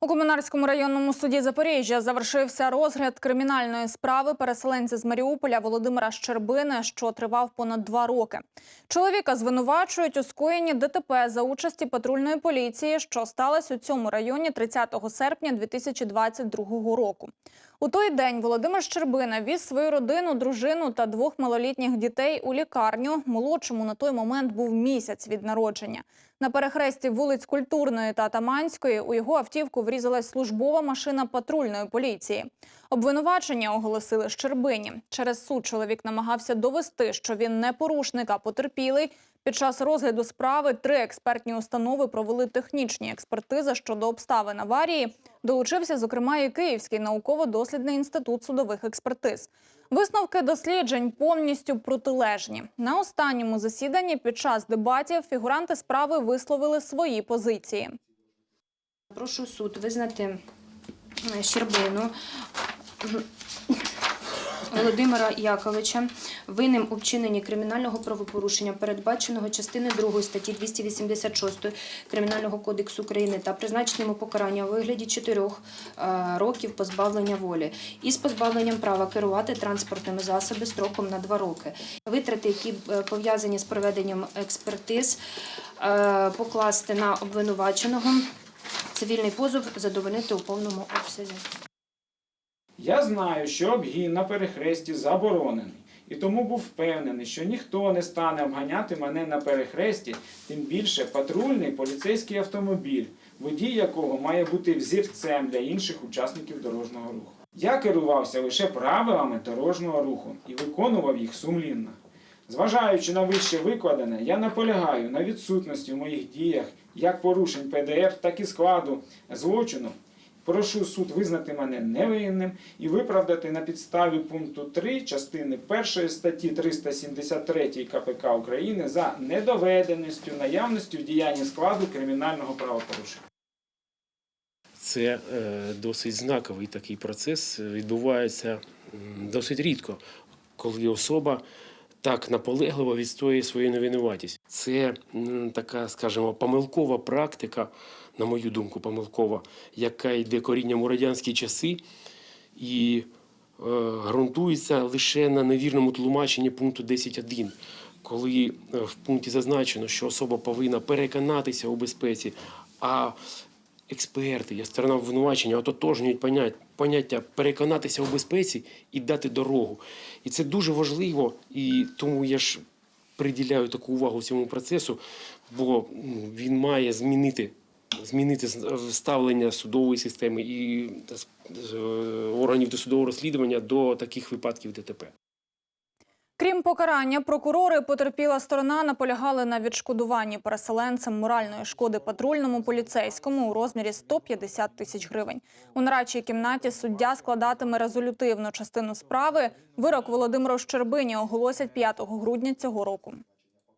У Комунарському районному суді Запоріжжя завершився розгляд кримінальної справи переселенця з Маріуполя Володимира Щербини, що тривав понад два роки. Чоловіка звинувачують у скоєнні ДТП за участі патрульної поліції, що сталося у цьому районі 30 серпня 2022 року. У той день Володимир Щербина віз свою родину, дружину та двох малолітніх дітей у лікарню. Молодшому на той момент був місяць від народження. На перехресті вулиць Культурної та Таманської у його автівку врізалась службова машина патрульної поліції. Обвинувачення оголосили Щербині. Через суд чоловік намагався довести, що він не порушник, а потерпілий. Під час розгляду справи три експертні установи провели технічні експертизи щодо обставин аварії. Долучився, зокрема, і Київський науково-дослідний інститут судових експертиз. Висновки досліджень повністю протилежні. На останньому засіданні під час дебатів фігуранти справи висловили свої позиції. Прошу суд визнати е, Щербину Володимира Яковича винним у вчиненні кримінального правопорушення, передбаченого частиною 2 статті 286 Кримінального кодексу України та призначеному покарання у вигляді 4 років позбавлення волі із позбавленням права керувати транспортними засобами строком на 2 роки. Витрати, які е, пов'язані з проведенням експертиз, е, покласти на обвинуваченого. Цивільний позов задовольнити у повному обсязі. Я знаю, що обгін на перехресті заборонений, і тому був впевнений, що ніхто не стане обганяти мене на перехресті, тим більше патрульний поліцейський автомобіль, водій якого має бути взірцем для інших учасників дорожнього руху. Я керувався лише правилами дорожнього руху і виконував їх сумлінно. Зважаючи на вище викладене, я наполягаю на відсутності в моїх діях як порушень ПДР, так і складу злочину. Прошу суд визнати мене невинним і виправдати на підставі пункту 3 частини 1 статті 373 КПК України за недоведеністю наявністю в діянні складу кримінального правопорушення. Це е, досить знаковий такий процес. Відбувається досить рідко, коли особа так наполегливо відстоює свою невинуватість. Це така, скажімо, помилкова практика, на мою думку, помилкова, яка йде корінням у радянські часи і е, ґрунтується лише на невірному тлумаченні пункту 10.1, коли е, в пункті зазначено, що особа повинна переконатися у безпеці, а експерти, я сторона обвинувачення, ототожнюють понять- поняття переконатися у безпеці і дати дорогу. І це дуже важливо, і тому я ж приділяю таку увагу цьому процесу, бо він має змінити. Змінити ставлення судової системи і з, е, органів досудового розслідування до таких випадків ДТП. Крім покарання, прокурори потерпіла сторона наполягали на відшкодуванні переселенцям моральної шкоди патрульному поліцейському у розмірі 150 тисяч гривень. У нарадчій кімнаті суддя складатиме резолютивну частину справи. Вирок Володимиру Щербині оголосять 5 грудня цього року.